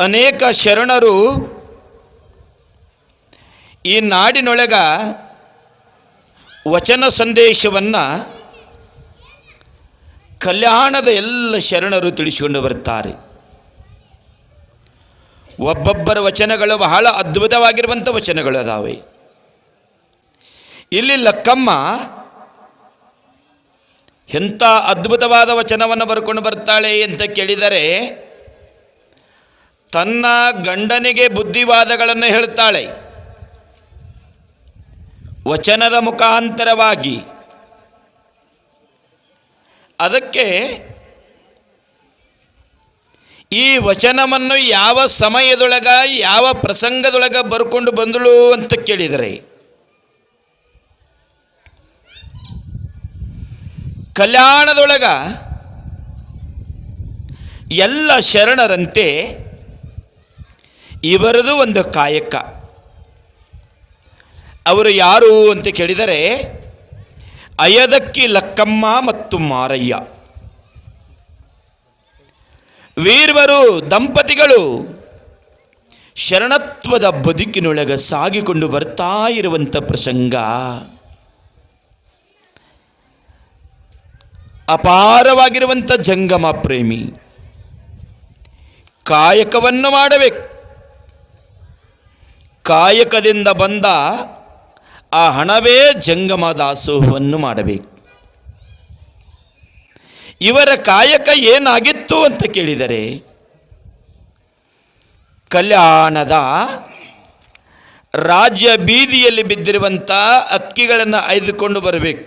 ಅನೇಕ ಶರಣರು ಈ ನಾಡಿನೊಳಗ ವಚನ ಸಂದೇಶವನ್ನು ಕಲ್ಯಾಣದ ಎಲ್ಲ ಶರಣರು ತಿಳಿಸಿಕೊಂಡು ಬರ್ತಾರೆ. ಒಬ್ಬೊಬ್ಬರ ವಚನಗಳು ಬಹಳ ಅದ್ಭುತವಾಗಿರುವಂಥ ವಚನಗಳು ಅದಾವೆ. ಇಲ್ಲಿ ಲಕ್ಕಮ್ಮ ಎಂಥ ಅದ್ಭುತವಾದ ವಚನವನ್ನು ಬರ್ಕೊಂಡು ಬರ್ತಾಳೆ ಅಂತ ಕೇಳಿದರೆ ತನ್ನ ಗಂಡನಿಗೆ ಬುದ್ಧಿವಾದಗಳನ್ನು ಹೇಳ್ತಾಳೆ ವಚನದ ಮುಖಾಂತರವಾಗಿ. ಅದಕ್ಕೆ ಈ ವಚನವನ್ನು ಯಾವ ಸಮಯದೊಳಗ, ಯಾವ ಪ್ರಸಂಗದೊಳಗ ಬರ್ಕೊಂಡು ಬಂದಳು ಅಂತ ಕೇಳಿದರೆ, ಕಲ್ಯಾಣದೊಳಗ ಎಲ್ಲ ಶರಣರಂತೆ ಇವರದು ಒಂದು ಕಾಯಕ. ಅವರು ಯಾರು ಅಂತ ಕೇಳಿದರೆ, ಅಯದಕ್ಕಿ ಲಕ್ಕಮ್ಮ ಮತ್ತು ಮಾರಯ್ಯ. ವೀರ್ವರು ದಂಪತಿಗಳು ಶರಣತ್ವದ ಬದುಕಿನೊಳಗೆ ಸಾಗಿಕೊಂಡು ಬರ್ತಾ ಇರುವಂಥ ಪ್ರಸಂಗ. ಅಪಾರವಾಗಿರುವಂಥ ಜಂಗಮ ಪ್ರೇಮಿ. ಕಾಯಕವನ್ನು ಮಾಡಬೇಕು. ಕಾಯಕದಿಂದ ಬಂದ ಆ ಹಣವೇ ಜಂಗಮ ದಾಸೋಹವನ್ನು ಮಾಡಬೇಕು. ಇವರ ಕಾಯಕ ಏನಾಗಿತ್ತು ಅಂತ ಕೇಳಿದರೆ, ಕಲ್ಯಾಣದ ರಾಜ್ಯ ಬೀದಿಯಲ್ಲಿ ಬಿದ್ದಿರುವಂಥ ಅಕ್ಕಿಗಳನ್ನು ಆಯ್ದುಕೊಂಡು ಬರಬೇಕು.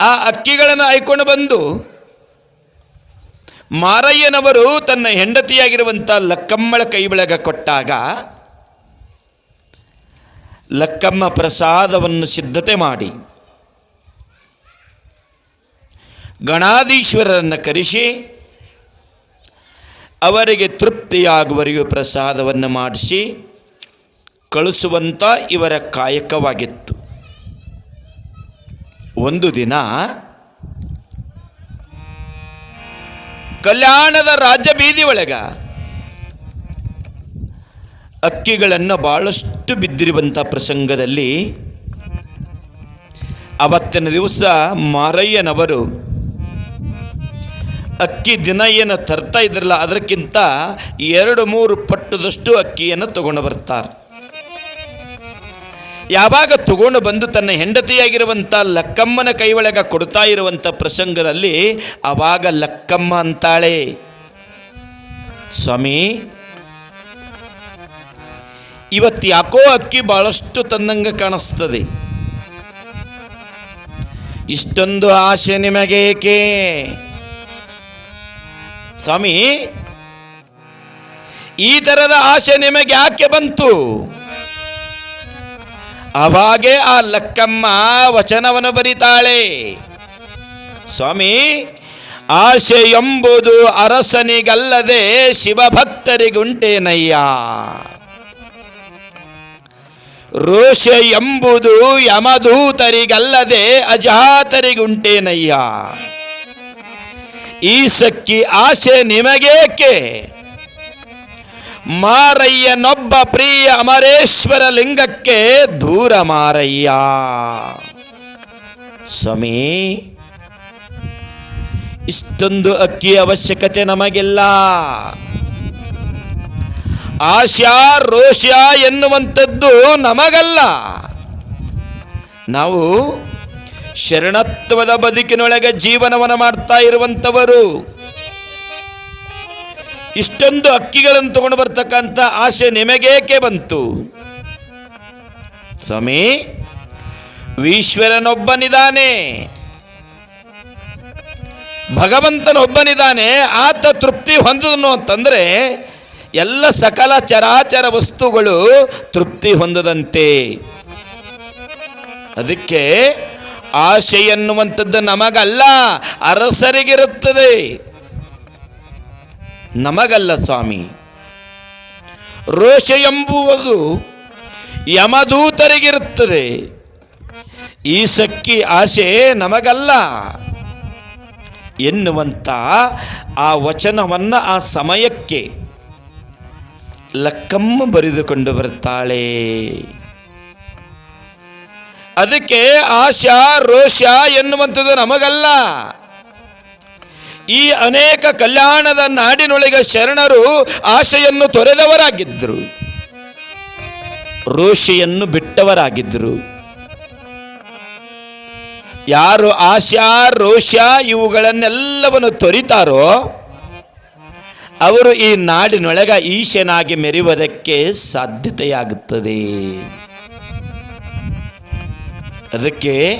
ಆ ಅಕ್ಕಿಗಳನ್ನು ಆಯ್ಕೊಂಡು ಬಂದು ಮಾರಯ್ಯನವರು ತನ್ನ ಹೆಂಡತಿಯಾಗಿರುವಂಥ ಲಕ್ಕಮ್ಮಳ ಕೈ ಬೆಳಗ ಕೊಟ್ಟಾಗ ಲಕ್ಕಮ್ಮ ಪ್ರಸಾದವನ್ನು ಸಿದ್ಧತೆ ಮಾಡಿ ಗಣಾಧೀಶ್ವರರನ್ನು ಕರೆಸಿ ಅವರಿಗೆ ತೃಪ್ತಿಯಾಗುವರೆಗೂ ಪ್ರಸಾದವನ್ನು ಮಾಡಿಸಿ ಕಳಿಸುವಂಥ ಇವರ ಕಾಯಕವಾಗಿತ್ತು. ಒಂದು ದಿನ ಕಲ್ಯಾಣದ ರಾಜ್ಯ ಬೀದಿ ಒಳಗ ಅಕ್ಕಿಗಳನ್ನು ಬಹಳಷ್ಟು ಬಿದ್ದಿರುವಂಥ ಪ್ರಸಂಗದಲ್ಲಿ ಅವತ್ತಿನ ದಿವಸ ಮಾರಯ್ಯನವರು ಅಕ್ಕಿ ದಿನ ಏನು ತರ್ತಾ ಇದ್ರಲ್ಲ ಅದಕ್ಕಿಂತ ಎರಡು ಮೂರು ಪಟ್ಟದಷ್ಟು ಅಕ್ಕಿಯನ್ನು ತಗೊಂಡು ಬರ್ತಾರೆ. ಯಾವಾಗ ತಗೊಂಡು ಬಂದು ತನ್ನ ಹೆಂಡತಿಯಾಗಿರುವಂಥ ಲಕ್ಕಮ್ಮನ ಕೈ ಒಳಗೆ ಕೊಡ್ತಾ ಇರುವಂಥ ಪ್ರಸಂಗದಲ್ಲಿ ಆವಾಗ ಲಕ್ಕಮ್ಮ ಅಂತಾಳೆ. ಸ್ವಾಮಿ, ಇವತ್ತು ಯಾಕೋ ಅಕ್ಕಿ ಭಾಳಷ್ಟು ತನ್ನಂಗೆ ಕಾಣಿಸ್ತದೆ. ಇಷ್ಟೊಂದು ಆಸೆ ನಿಮಗೇಕೆ? ಸ್ವಾಮಿ, ಈ ಥರದ ಆಸೆ ನಿಮಗೆ ಯಾಕೆ ಬಂತು? ಅವಾಗೆ ಆ ಲಕ್ಕಮ್ಮ ವಚನವನ್ನು ಬರೀತಾಳೆ. ಸ್ವಾಮಿ, ಆಸೆ ಎಂಬುದು ಅರಸನಿಗಲ್ಲದೆ ಶಿವಭಕ್ತರಿಗುಂಟೇನಯ್ಯ. ರೋಷ ಎಂಬುದು ಯಮದೂತರಿಗಲ್ಲದೆ ಅಜಾತರಿಗುಂಟೇನಯ್ಯ. ಈ ಸಕ್ಕಿ ಆಸೆ ನಿಮಗೇಕೆ? ಮಾರಯ್ಯನೊಬ್ಬ ಪ್ರಿಯ ಅಮರೇಶ್ವರ ಲಿಂಗಕ್ಕೆ ದೂರ ಮಾರಯ್ಯ. ಸ್ವಾಮಿ, ಇಷ್ಟೊಂದು ಅಕ್ಕಿ ಅವಶ್ಯಕತೆ ನಮಗಿಲ್ಲ. ಆಶಾ ರೋಷ ಎನ್ನುವಂಥದ್ದು ನಮಗಲ್ಲ. ನಾವು ಶರಣತ್ವದ ಬದುಕಿನೊಳಗೆ ಜೀವನವನ್ನು ಮಾಡ್ತಾ ಇರುವಂಥವರು. ಇಷ್ಟೊಂದು ಅಕ್ಕಿಗಳನ್ನು ತಗೊಂಡು ಬರ್ತಕ್ಕಂಥ ಆಸೆ ನಿಮಗೇಕೆ ಬಂತು? ಸ್ವಾಮಿ, ಈಶ್ವರನೊಬ್ಬನಿದ್ದಾನೆ. ಭಗವಂತನೊಬ್ಬನಿದ್ದಾನೆ, ಆತ ತೃಪ್ತಿ ಹೊಂದದನು ಅಂತಂದರೆ ಎಲ್ಲ ಸಕಲ ಚರಾಚರ ವಸ್ತುಗಳು ತೃಪ್ತಿ ಹೊಂದದಂತೆ. ಅದಕ್ಕೆ ಆಶೆ ಎನ್ನುವಂಥದ್ದು ನಮಗಲ್ಲ, ಅರಸರಿಗಿರುತ್ತದೆ. ನಮಗಲ್ಲ ಸ್ವಾಮಿ. ರೋಷ ಎಂಬುವುದು ಯಮದೂತರಿಗಿರುತ್ತದೆ. ಈ ಸಕ್ಕಿ ಆಸೆ ನಮಗಲ್ಲ. ಎನ್ನುವಂಥ ಆ ವಚನವನ್ನು ಆ ಸಮಯಕ್ಕೆ ಲಕ್ಕಮ್ಮ ಬರೆದುಕೊಂಡು ಬರ್ತಾಳೆ ಅದಕ್ಕೆ ಆಶಾ ರೋಷ ಎನ್ನುವಂಥದ್ದು ನಮಗಲ್ಲ. ಈ ಅನೇಕ ಕಲ್ಯಾಣದ ನಾಡಿನೊಳಗೆ ಶರಣರು ಆಶೆಯನ್ನು ತೊರೆದವರಾಗಿದ್ದರು. ರೋಷೆಯನ್ನು ಬಿಟ್ಟವರಾಗಿದ್ದರು. ಯಾರು ಆಶಾ ರೋಷ ಇವುಗಳನ್ನೆಲ್ಲವನ್ನು ತೊರಿತಾರೋ, ಅವರು ಈ ನಾಡಿನೊಳಗ ಈಶನಾಗಿ ಮೆರೆಯುವುದಕ್ಕೆ ಸಾಧ್ಯತೆಯಾಗುತ್ತದೆ. ಅದಕ್ಕೆ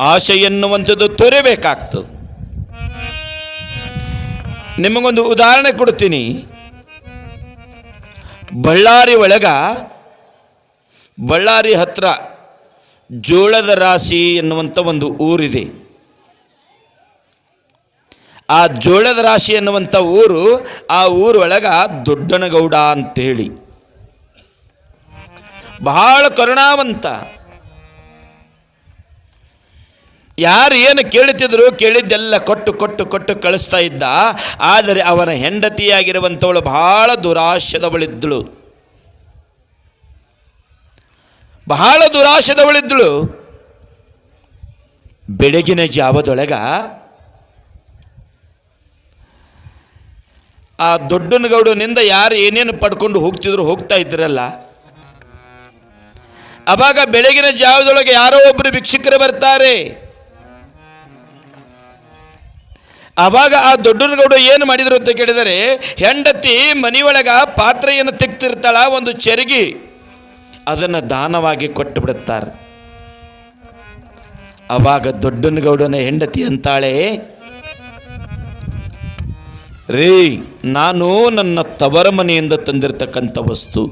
ಆಶೆ ಎನ್ನುವಂಥದ್ದು ತೊರೆಬೇಕಾಗ್ತದೆ. ನಿಮಗೊಂದು ಉದಾಹರಣೆ ಕೊಡ್ತೀನಿ ಬಳ್ಳಾರಿ ಒಳಗ, ಬಳ್ಳಾರಿ ಹತ್ರ ಜೋಳದ ರಾಶಿ ಎನ್ನುವಂಥ ಒಂದು ಊರಿದೆ. ಆ ಜೋಳದ ರಾಶಿ ಎನ್ನುವಂಥ ಊರು, ಆ ಊರೊಳಗ ದೊಡ್ಡನಗೌಡ ಅಂತೇಳಿ. ಬಹಳ ಕರುಣಾವಂತ ಯಾರು ಏನು ಕೇಳುತ್ತಿದ್ರು ಕೇಳಿದ್ದೆಲ್ಲ ಕೊಟ್ಟು ಕೊಟ್ಟು ಕೊಟ್ಟು ಕಳಿಸ್ತಾ ಇದ್ದ. ಆದರೆ ಅವನ ಹೆಂಡತಿಯಾಗಿರುವಂಥವಳು ಬಹಳ ದುರಾಶದವಳಿದ್ದಳು. ಬಹಳ ದುರಾಶದವಳಿದ್ದಳು. ಬೆಳಗಿನ ಜಾವದೊಳಗ ಆ ದೊಡ್ಡನಗೌಡನಿಂದ ಯಾರು ಏನೇನು ಪಡ್ಕೊಂಡು ಹೋಗ್ತಿದ್ರು ಹೋಗ್ತಾ ಇದ್ರಲ್ಲ. ಅವಾಗ ಬೆಳಗಿನ ಜಾವದೊಳಗೆ ಯಾರೋ ಒಬ್ಬರು ಭಿಕ್ಷುಕರು ಬರ್ತಾರೆ. ಅವಾಗ ಆ ದೊಡ್ಡನಗೌಡ ಏನು ಮಾಡಿದರು ಅಂತ ಕೇಳಿದರೆ, ಹೆಂಡತಿ ಮನೆಯೊಳಗ ಪಾತ್ರೆಯನ್ನು ತೆಗ್ತಿರ್ತಾಳ ಒಂದು ಚೆರಗಿ ಅದನ್ನು ದಾನವಾಗಿ ಕೊಟ್ಟು ಬಿಡುತ್ತಾರೆ ಆವಾಗ ದೊಡ್ಡನಗೌಡನ ಹೆಂಡತಿ ಅಂತಾಳೆ, ರೀ, ನಾನು ನನ್ನ ತವರ ಮನೆಯಿಂದ ತಂದಿರತಕ್ಕಂಥ ವಸ್ತು.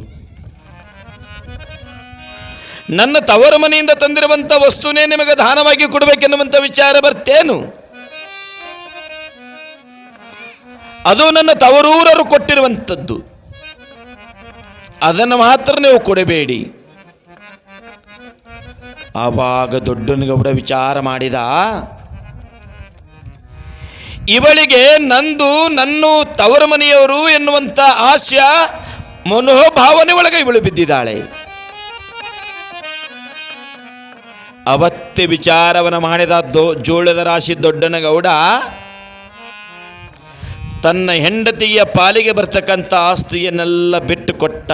ನನ್ನ ತವರ ಮನೆಯಿಂದ ತಂದಿರುವಂಥ ವಸ್ತುನೇ ನಿಮಗೆ ದಾನವಾಗಿ ಕೊಡಬೇಕೆನ್ನುವಂಥ ವಿಚಾರ ಬರ್ತೇನು? ಅದು ನನ್ನ ತವರೂರರು ಕೊಟ್ಟಿರುವಂಥದ್ದು. ಅದನ್ನು ಮಾತ್ರ ನೀವು ಕೊಡಬೇಡಿ. ಆವಾಗ ದೊಡ್ಡನಗೌಡ ವಿಚಾರ ಮಾಡಿದ, ಇವಳಿಗೆ ನಂದು, ನನ್ನ ತವರ ಮನೆಯವರು ಎನ್ನುವಂಥ ಆಶಯ ಮನೋಭಾವನೆ ಒಳಗೆ ಇವಳು ಬಿದ್ದಿದ್ದಾಳೆ. ಅವತ್ತೇ ವಿಚಾರವನ್ನು ಮಾಡಿದ ದೋ, ಜೋಳದ ರಾಶಿ ದೊಡ್ಡನಗೌಡ ತನ್ನ ಹೆಂಡತಿಯ ಪಾಲಿಗೆ ಬರ್ತಕ್ಕಂಥ ಆಸ್ತಿಯನ್ನೆಲ್ಲ ಬಿಟ್ಟು ಕೊಟ್ಟ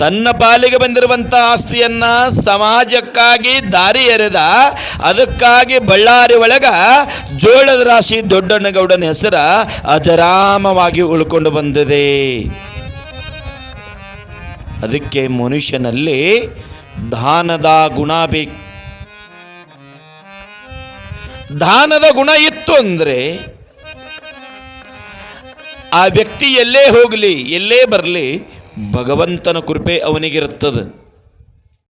ತನ್ನ ಪಾಲಿಗೆ ಬಂದಿರುವಂಥ ಆಸ್ತಿಯನ್ನ ಸಮಾಜಕ್ಕಾಗಿ ದಾರಿ ಎರೆದ, ಅದಕ್ಕಾಗಿ ಬಳ್ಳಾರಿ ಒಳಗ ಜೋಳದ ರಾಶಿ ದೊಡ್ಡಣ್ಣಗೌಡನ ಹೆಸರ ಅಜರಾಮವಾಗಿ ಉಳ್ಕೊಂಡು ಬಂದಿದೆ. ಅದಕ್ಕೆ ಮನುಷ್ಯನಲ್ಲಿ ದಾನದ ಗುಣ ಬೇಕು. ದಾನದ ಗುಣ ಇತ್ತು ಅಂದರೆ ಆ ವ್ಯಕ್ತಿ ಎಲ್ಲೇ ಹೋಗಲಿ ಎಲ್ಲೇ ಬರಲಿ ಭಗವಂತನ ಕೃಪೆ ಅವನಿಗಿರುತ್ತದೆ.